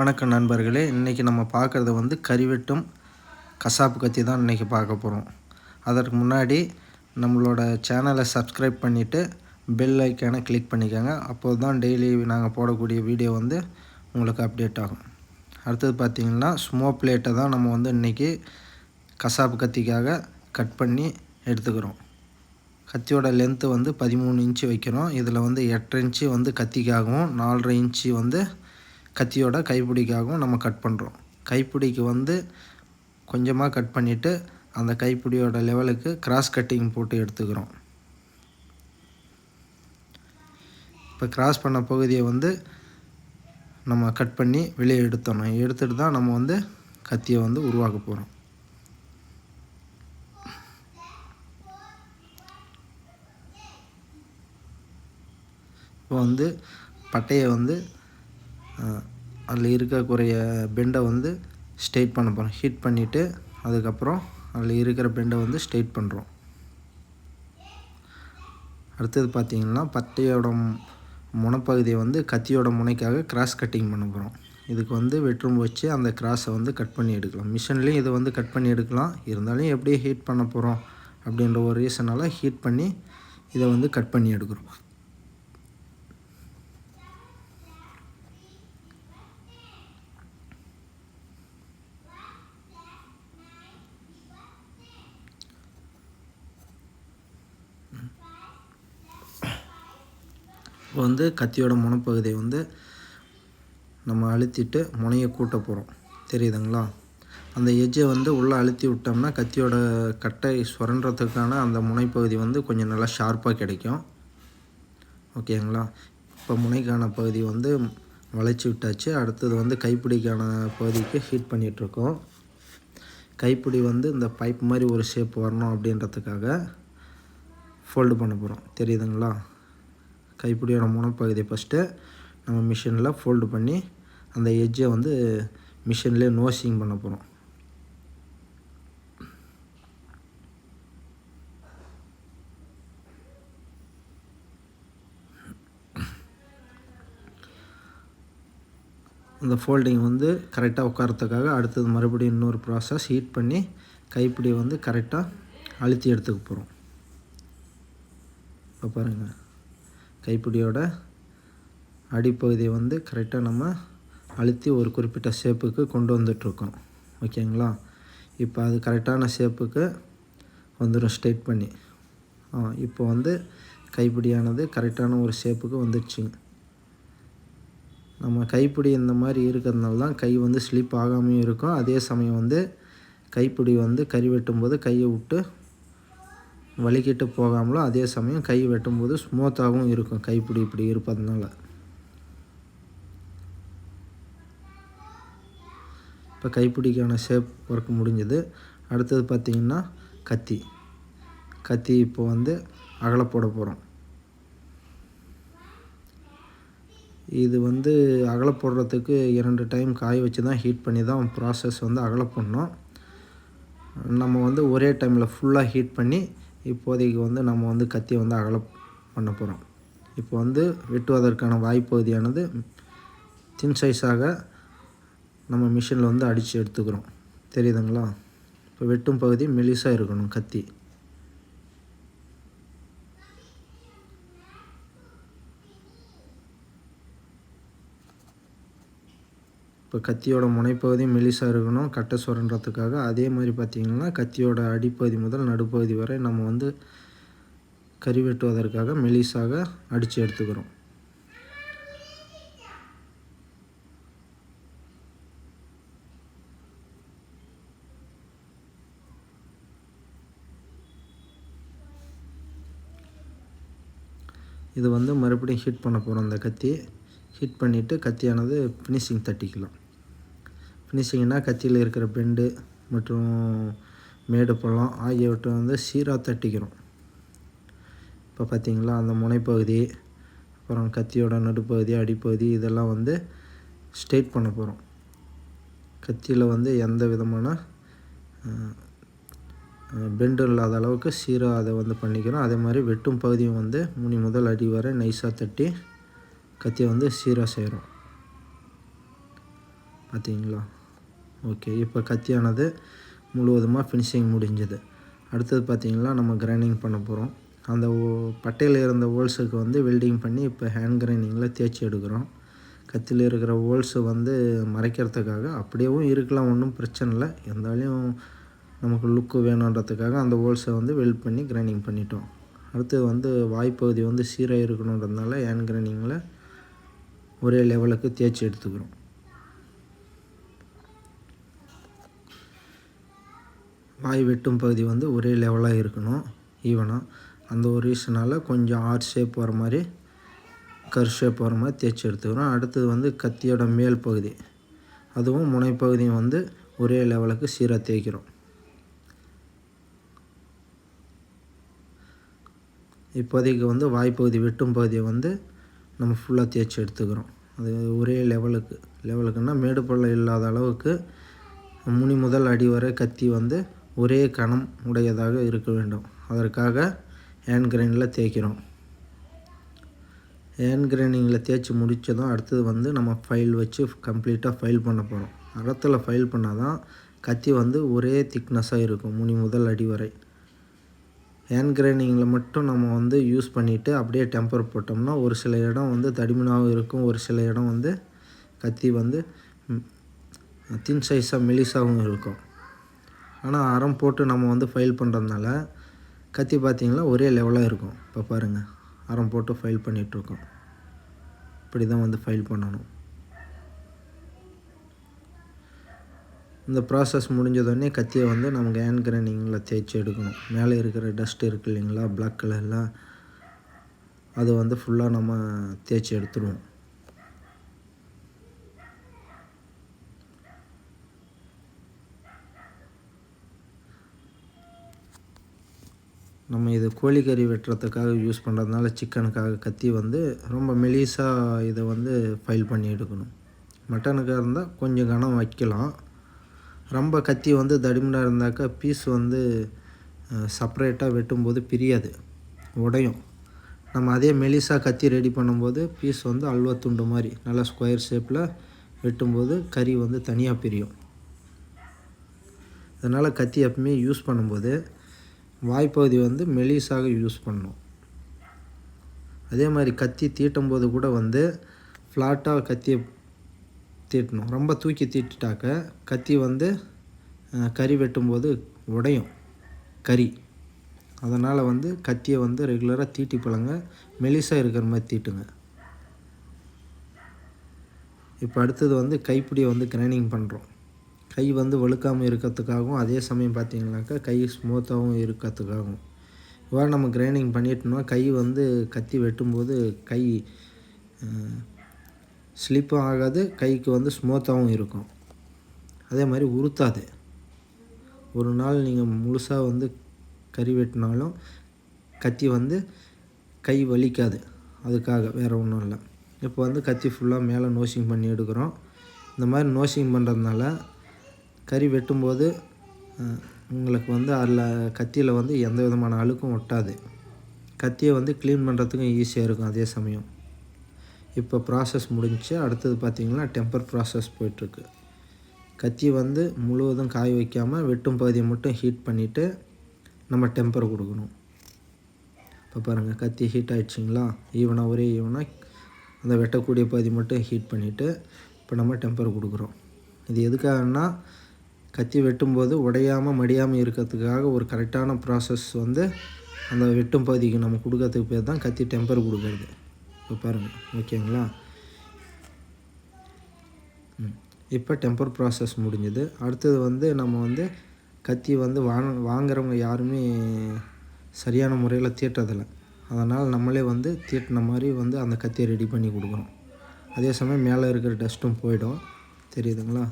வணக்கம் நண்பர்களே. இன்றைக்கி நம்ம பார்க்குறது வந்து கறிவெட்டும் கசாப்பு கத்தி தான் இன்றைக்கி பார்க்க போகிறோம் அதற்கு முன்னாடி நம்மளோட சேனலை சப்ஸ்கிரைப் பண்ணிவிட்டு பெல் ஐக்கானை கிளிக் பண்ணிக்கோங்க. அப்போது தான் டெய்லி நாங்கள் போடக்கூடிய வீடியோ வந்து உங்களுக்கு அப்டேட் ஆகும். அடுத்தது பார்த்திங்கன்னா ஸ்மோ பிளேட்டை தான் நம்ம வந்து இன்றைக்கி கசாப்பு கத்திக்காக கட் பண்ணி எடுத்துக்கிறோம். கத்தியோட லென்த்து வந்து பதிமூணு இன்ச்சு வைக்கிறோம். இதில் வந்து எட்டரை இன்ச்சு வந்து கத்திக்காகவும் நாலரை இன்ச்சு வந்து கத்தியோட கைப்பிடிக்காகவும் நம்ம கட் பண்ணுறோம் கைப்பிடிக்கு வந்து கொஞ்சமாக கட் பண்ணிவிட்டு அந்த கைப்பிடியோட லெவலுக்கு கிராஸ் கட்டிங் போட்டு எடுத்துக்கிறோம். இப்போ கிராஸ் பண்ண பகுதியை வந்து நம்ம கட் பண்ணி வெளியே எடுத்தோம் எடுத்துகிட்டு தான் நம்ம வந்து கத்தியை வந்து உருவாக்க போகிறோம் இப்போ வந்து பட்டையை வந்து அதில் இருக்கக்கூடிய பெண்டை வந்து ஸ்ட்ரெயிட் பண்ண போகிறோம். ஹீட் பண்ணிவிட்டு அதுக்கப்புறம் அதில் இருக்கிற பெண்டை வந்து ஸ்ட்ரெயிட் பண்ணுறோம். அடுத்தது பார்த்திங்கன்னா பட்டையோட முனைப்பகுதியை வந்து கத்தியோட முனைக்காக கிராஸ் கட்டிங் பண்ண போகிறோம். இதுக்கு வந்து வெற்றும் வச்சு அந்த கிராஸை வந்து கட் பண்ணி எடுக்கலாம். மிஷின்லேயும் இதை வந்து கட் பண்ணி எடுக்கலாம். இருந்தாலும் எப்படி ஹீட் பண்ண போகிறோம் அப்படின்ற ஒரு ரீசனால் ஹீட் பண்ணி இதை வந்து கட் பண்ணி எடுக்கிறோம். இப்போ வந்து கத்தியோட முனைப்பகுதியை வந்து நம்ம அழுத்திட்டு முனையை கூட்ட போகிறோம் தெரியுதுங்களா? அந்த எஜ்ஜை வந்து உள்ளே அழுத்தி விட்டோம்னா கத்தியோட கட்டை சுரண்டுறதுக்கான அந்த முனைப்பகுதி வந்து கொஞ்சம் நல்லா ஷார்ப்பாக கிடைக்கும். ஓகேங்களா? இப்போ முனைக்கான பகுதி வந்து வளைச்சி விட்டாச்சு. அடுத்தது வந்து கைப்பிடிக்கான பகுதிக்கு ஹீட் பண்ணிகிட்ருக்கோம் கைப்பிடி வந்து இந்த பைப் மாதிரி ஒரு ஷேப் வரணும் அப்படின்றதுக்காக ஃபோல்டு பண்ண போகிறோம் தெரியுதுங்களா? கைப்பிடியோட முனப்பகுதியை ஃபஸ்ட்டு நம்ம மிஷினில் ஃபோல்டு பண்ணி அந்த எஜ்ஜை வந்து மிஷின்லேயே நோசிங் பண்ண போகிறோம் அந்த ஃபோல்டிங் வந்து கரெக்டாக உட்காரத்துக்காக அடுத்தது மறுபடியும் இன்னொரு ப்ராசஸ் ஹீட் பண்ணி கைப்பிடி வந்து கரெக்டாக அழுத்தி எடுத்துக்க போகிறோம் இப்போ பாருங்கள் கைப்பிடியோட அடிப்பகுதியை வந்து கரெக்டாக நம்ம அழுத்தி ஒரு குறிப்பிட்ட ஷேப்புக்கு கொண்டு வந்துட்ருக்கோம் ஓகேங்களா? இப்போ அது கரெக்டான ஷேப்புக்கு வந்துடும் ஸ்ட்ரைட் பண்ணி. இப்போ வந்து கைப்பிடியானது கரெக்டான ஒரு ஷேப்புக்கு வந்துடுச்சுங்க நம்ம கைப்பிடி இந்த மாதிரி இருக்கிறதுனால தான் கை வந்து ஸ்லிப் ஆகாமையும் இருக்கும். அதே சமயம் வந்து கைப்பிடி வந்து கறி வெட்டும்போது கையை விட்டு வலிக்கிட்டு போகாமலும் அதே சமயம் கை வெட்டும்போது ஸ்மூத்தாகவும் இருக்கும். கைப்பிடி இப்படி இருப்பதுனால. இப்போ கைப்பிடிக்கான ஷேப் ஒர்க் முடிஞ்சது. அடுத்தது பார்த்திங்கன்னா கத்தி. கத்தி இப்போ வந்து அகல போட போகிறோம் இது வந்து அகல போடுறதுக்கு இரண்டு டைம் காய வச்சு தான் ஹீட் பண்ணி தான் ப்ராசஸ் வந்து அகல பண்ணோம். நம்ம வந்து ஒரே டைமில் ஃபுல்லாக ஹீட் பண்ணி இப்போதைக்கு வந்து நம்ம வந்து கத்தியை வந்து அகல பண்ண போகிறோம் இப்போ வந்து வெட்டுவதற்கான வாய்ப்பகுதியானது தின் சைஸாக நம்ம மிஷினில் வந்து அடித்து எடுத்துக்கிறோம். தெரியுதுங்களா? இப்போ வெட்டும் பகுதி மெலிசாக இருக்கணும் கத்தி. இப்போ கத்தியோட முனைப்பகுதி மெலிசாக இருக்கணும் கட்டை சுரன்றதுக்காக அதே மாதிரி பார்த்திங்கன்னா கத்தியோட அடிப்பகுதி முதல் நடுப்பகுதி வரை நம்ம வந்து கறி வெட்டுவதற்காக மெலிசாக அடித்து எடுத்துக்கிறோம். இது வந்து மறுபடியும் ஹீட் பண்ண போகிறோம் அந்த கத்தி ஹீட் பண்ணிவிட்டு கத்தியானது ஃபினிஷிங் தட்டிக்கலாம். ஃபினிஷிங்னால் கத்தியில் இருக்கிற பெண்டு மற்றும் மேடு பள்ளம் ஆகியவற்றை வந்து சீராக தட்டிக்கிறோம் இப்போ பார்த்திங்களா அந்த முனைப்பகுதி அப்புறம் கத்தியோட நடுப்பகுதி அடிப்பகுதி இதெல்லாம் வந்து ஸ்ட்ரெயிட் பண்ண போகிறோம் கத்தியில் வந்து எந்த விதமான பெண்டு இல்லாத அளவுக்கு சீராக அதை வந்து பண்ணிக்கிறோம். அதே மாதிரி வெட்டும் பகுதியும் வந்து முனி முதல் அடி வரை நைஸாக தட்டி கத்தியை வந்து சீராக செய்கிறோம் பார்த்தீங்களா ஓகே இப்போ கத்தியானது முழுவதுமாக ஃபினிஷிங் முடிஞ்சது. அடுத்தது பார்த்திங்கன்னா நம்ம கிரைண்டிங் பண்ண போகிறோம் அந்த ஓ- பட்டையில் இருந்த ஹோல்ஸுக்கு வந்து வெல்டிங் பண்ணி இப்போ ஹேண்ட் கிரைண்டிங்கில் தேய்ச்சி எடுக்கிறோம். கத்தியில் இருக்கிற ஹோல்ஸு வந்து மறைக்கிறதுக்காக அப்படியேவும் இருக்கலாம் ஒன்றும் பிரச்சனை இல்லை. இருந்தாலும் நமக்கு லுக்கு வேணுன்றதுக்காக அந்த ஹோல்ஸை வந்து வெல்ட் பண்ணி கிரைண்டிங் பண்ணிட்டோம். அடுத்தது வந்து வாய்ப்பகுதி வந்து சீராக இருக்கணுன்றதுனால ஹேண்ட் கிரைண்டிங்கில் ஒரே லெவலுக்கு தேய்ச்சி எடுத்துக்கிறோம். வாய் வெட்டும் பகுதி வந்து ஒரே லெவலாக இருக்கணும் ஈவனாக அந்த ஒரு ரீசனால் கொஞ்சம் ஆர்ட் ஷேப் வர மாதிரி கர் ஷேப் வர மாதிரி தேய்ச்சி எடுத்துக்கிறோம் அடுத்தது வந்து கத்தியோட மேல் பகுதி. அதுவும் முனைப்பகுதியும் வந்து ஒரே லெவலுக்கு சீராக தேய்க்கிறோம். இப்போதைக்கு வந்து வாய்ப்பகுதி வெட்டும் பகுதியை வந்து நம்ம ஃபுல்லாக தேய்ச்சி எடுத்துக்கிறோம். அது ஒரே லெவலுக்கு லெவலுக்குன்னா மேடு பள்ளம் இல்லாத அளவுக்கு முனி முதல் அடி வரை கத்தி வந்து ஒரே கணம் உடையதாக இருக்க வேண்டும். அதற்காக ஹேண்ட் கிரைண்டில் தேய்க்கிறோம். ஹேண்ட் கிரைண்டிங்கில் தேய்ச்சி முடித்ததும் அடுத்தது வந்து நம்ம ஃபைல் வச்சு கம்ப்ளீட்டாக ஃபைல் பண்ண போகிறோம். அறத்தில் ஃபைல் பண்ணால் தான் கத்தி வந்து ஒரே திக்னஸாக இருக்கும் முனி முதல் அடி வரை. ஹேண்ட் கிரைண்டிங்கில் மட்டும் நம்ம வந்து யூஸ் பண்ணிவிட்டு அப்படியே டெம்பர் போட்டோம்னா ஒரு சில இடம் வந்து தடிமனாகவும் இருக்கும் ஒரு சில இடம் வந்து கத்தி வந்து தின் சைஸாக மெலிசாகவும் இருக்கும். ஆனால் அறம் போட்டு நம்ம வந்து ஃபைல் பண்ணுறதுனால கத்தி பார்த்திங்கன்னா ஒரே லெவலாக இருக்கும். இப்போ பாருங்கள் அறம் போட்டு ஃபைல் பண்ணிகிட்ருக்கோம் இப்படி தான் வந்து ஃபைல் பண்ணணும். இந்த ப்ராசஸ் முடிஞ்சதோடனே கத்தியை வந்து நமக்கு ஹேண்ட் கிரைண்டிங்கில் தேய்ச்சி எடுக்கணும். மேலே இருக்கிற டஸ்ட் இருக்கு இல்லைங்களா பிளாக் கலரில் அது வந்து ஃபுல்லாக நம்ம தேய்ச்சி எடுத்துருவோம். நம்ம இது கோழிக்கறி வெட்டுறதுக்காக யூஸ் பண்ணுறதுனால சிக்கனுக்காக கத்தி வந்து ரொம்ப மெலிசாக இதை வந்து ஃபைல் பண்ணி எடுக்கணும். மட்டனுக்காக இருந்தால் கொஞ்சம் கனம் வைக்கலாம். ரொம்ப கத்தி வந்து தடிமனாக இருந்தாக்கா பீஸ் வந்து செப்பரேட்டாக வெட்டும்போது பிரியாது. உடையும். நம்ம அதே மெலிசாக கத்தி ரெடி பண்ணும்போது பீஸ் வந்து அல்வா துண்டு மாதிரி நல்லா ஸ்கொயர் ஷேப்பில் வெட்டும்போது கறி வந்து தனியாக பிரியும். அதனால் கத்தி எப்பவுமே யூஸ் பண்ணும்போது வாய்ப்பகுதி வந்து மெலிசாக யூஸ் பண்ணும். அதே மாதிரி கத்தி தீட்டும் போது கூட வந்து ஃப்ளாட்டாக கத்தியை தீட்டணும். ரொம்ப தூக்கி தீட்டுட்டாக்க கத்தி வந்து கறி வெட்டும்போது உடையும். கறி. அதனால் வந்து கத்தியை வந்து ரெகுலராக தீட்டி பழங்க. மெலிசாக இருக்கிற மாதிரி தீட்டுங்க. இப்போ அடுத்தது வந்து கைப்பிடியை வந்து கிரைனிங் பண்ணுறோம் கை வந்து வழுக்காமல் இருக்கிறதுக்காகவும் அதே சமயம் பார்த்திங்கனாக்கா கை ஸ்மூத்தாகவும் இருக்கிறதுக்காகவும். இவ்வாறு நம்ம கிரைண்டிங் பண்ணிட்டோம்னா கை வந்து கத்தி வெட்டும்போது கை ஸ்லிப்பும் ஆகாது கைக்கு வந்து ஸ்மூத்தாகவும் இருக்கும். அதே மாதிரி உறுத்தாது. ஒரு நாள் நீங்கள் முழுசாக வந்து கறி வெட்டினாலும் கத்தி வந்து கை வலிக்காது. அதுக்காக வேறு ஒன்றும் இல்லை. இப்போ வந்து கத்தி ஃபுல்லாக மேலே நோசிங் பண்ணி எடுக்கிறோம். இந்த மாதிரி நோசிங் பண்ணுறதுனால கறி வெட்டும்போது உங்களுக்கு வந்து அதில் கத்தியில் வந்து எந்த விதமான அழுக்கும் ஒட்டாது. கத்தியை வந்து க்ளீன் பண்ணுறதுக்கும் ஈஸியாக இருக்கும் அதே சமயம். இப்போ ப்ராசஸ் முடிஞ்சு அடுத்தது பார்த்திங்கன்னா டெம்பர் ப்ராசஸ் போயிட்டுருக்கு. கத்தி வந்து முழுவதும் காய வைக்காமல் வெட்டும் பகுதியை மட்டும் ஹீட் பண்ணிவிட்டு நம்ம டெம்பர் கொடுக்கணும். இப்போ பாருங்கள் கத்தி ஹீட் ஆகிடுச்சிங்களா ஈவனாக ஒரே ஈவனாக அந்த வெட்டக்கூடிய பகுதி மட்டும் ஹீட் பண்ணிவிட்டு இப்போ நம்ம டெம்பர் கொடுக்குறோம். இது எதுக்காகன்னா கத்தி வெட்டும்போது உடையாமல் மடியாமல் இருக்கிறதுக்காக ஒரு கரெக்டான ப்ராசஸ் வந்து அந்த வெட்டும் பகுதிக்கு நம்ம கொடுக்கறதுக்கு பேர் தான் கத்தி டெம்பர் கொடுக்கறது. இப்போ பாருங்கள் ஓகேங்களா இப்போ டெம்பர் ப்ராசஸ் முடிஞ்சது. அடுத்தது வந்து நம்ம வந்து கத்தி வந்து வாங்க வாங்குறவங்க யாருமே சரியான முறையில் தீட்டுறதில்ல. அதனால் நம்மளே வந்து தீட்டின மாதிரி வந்து அந்த கத்தியை ரெடி பண்ணி கொடுக்குறோம் அதே சமயம் மேலே இருக்கிற டஸ்ட்டும் போயிடும். தெரியுதுங்களா?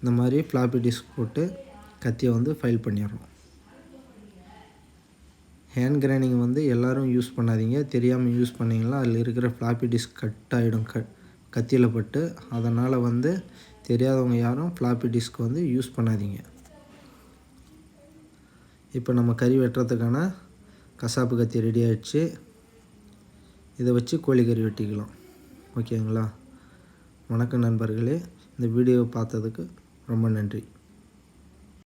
இந்த மாதிரி ஃப்ளாப்பி டிஸ்க் போட்டு கத்தியை வந்து ஃபைல் பண்ணிடுறோம். ஹேண்ட் கிரைண்டிங் வந்து எல்லாரும் யூஸ் பண்ணாதீங்க. தெரியாமல் யூஸ் பண்ணிங்கன்னா அதில் இருக்கிற ஃப்ளாப்பி டிஸ்க் கட் ஆகிடும் க கத்தியில் பட்டு அதனால் வந்து தெரியாதவங்க யாரும் ஃப்ளாப்பி டிஸ்க் வந்து யூஸ் பண்ணாதீங்க. இப்போ நம்ம கறி வெட்டுறதுக்கான கசாப்பு கத்தி ரெடி ஆகிடுச்சு இதை வச்சு கோழி கறி வெட்டிக்கலாம். ஓகேங்களா? வணக்கம் நண்பர்களே. இந்த வீடியோ பார்த்ததுக்கு ரொம்ப நன்றி.